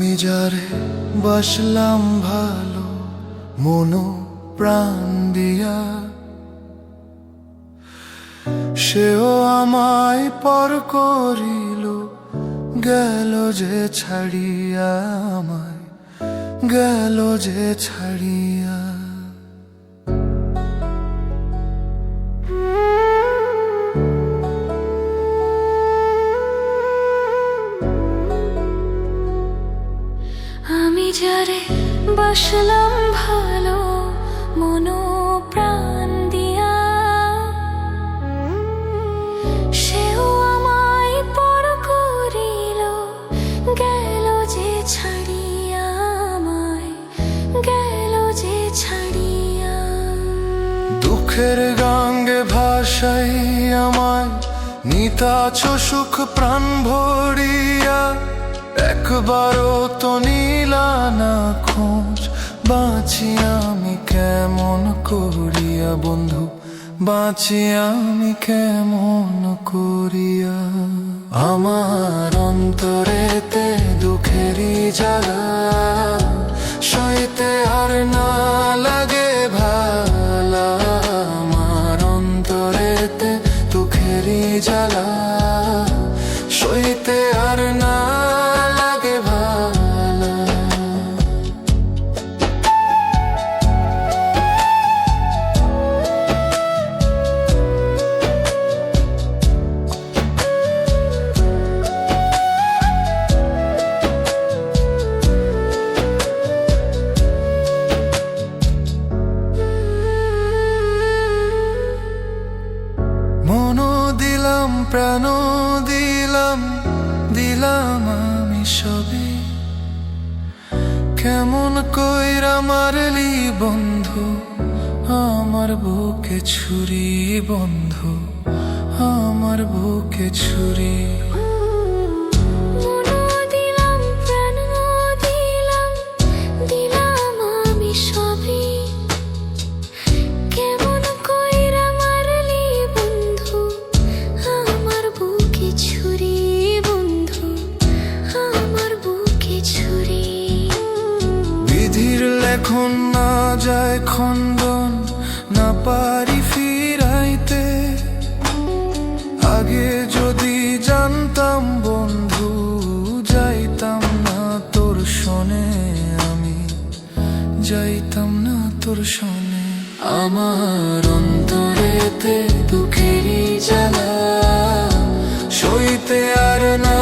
যারে বাসলাম ভালো, মনো প্রাণ দিয়া। সেও আমায় পর করিল, গেল যে ছাড়িয়া আমায়, গেল যে ছাড়িয়া যারে বাসলাম ভালো মনো প্রাণ দিয়া। সেও আমায় পর করিল, গেল যে ছাড়িয়া আমায়, গেল যে ছাড়িয়া। দুঃখের গাঙ্গে ভাষাই আমায়, নিতাছ সুখ প্রাণ ভরিয়া। একবারও তো নীলা না খোঁজ। বাঁচি আমি কেমন করিয়া বন্ধু? বাঁচি আমি কেমন করিয়া? আমার অন্তরেতে দুঃখেরই জ্বালা, সইতে আর না লাগে ভালা। আমার অন্তরেতে দুঃখেরই জ্বালা। মনো দিলাম প্রাণ দিলাম দিলাম আমি সবে। কেমন কইরা মারলি বন্ধু, আমার বুকে ছুরি বন্ধু, আমার বুকে ছুরি। লেখন না যায় খণ্ডন, না পারি ফিরাইতে। আগে যদি জানতাম বন্ধু, যাইতাম না তোর শোনে আমি। যাইতাম না তোর শোনে আমার অন্তরেতে দুঃখেরই জ্বালা, সইতে আর না